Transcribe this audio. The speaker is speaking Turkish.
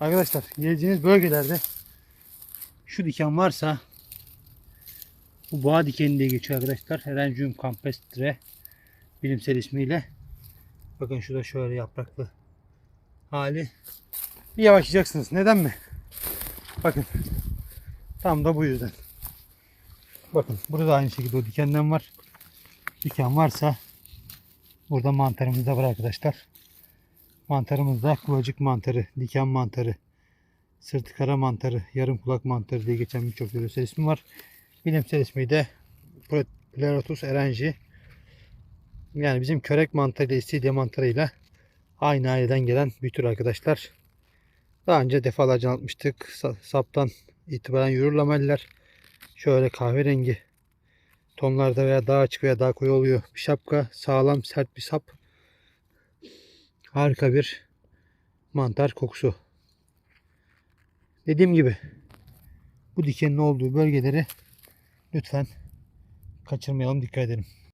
Arkadaşlar geleceğiniz bölgelerde şu diken varsa bu boğa dikeni diye geçiyor arkadaşlar. Herangium campestre bilimsel ismiyle. Bakın şurada şöyle yapraklı hali. Bir yavaşlayacaksınız. Neden mi? Bakın. Tam da bu yüzden. Bakın burada aynı şekilde o dikenden var. Diken varsa burada mantarımız da var arkadaşlar. Mantarımız da kulacık mantarı, diken mantarı, sırtı kara mantarı, yarım kulak mantarı diye geçen birçok yöresel ismi var. Bilimsel ismi de Pleurotus erangi. Yani bizim körek mantarı ile istiridye mantarıyla aynı aileden gelen bir tür arkadaşlar. Daha önce defalarca anlatmıştık. Sa- Saptan itibaren yürür. Şöyle kahverengi tonlarda veya daha açık veya daha koyu oluyor. Bir şapka sağlam sert bir sap. Harika bir mantar kokusu. Dediğim gibi bu dikenin olduğu bölgeleri lütfen kaçırmayalım dikkat edelim.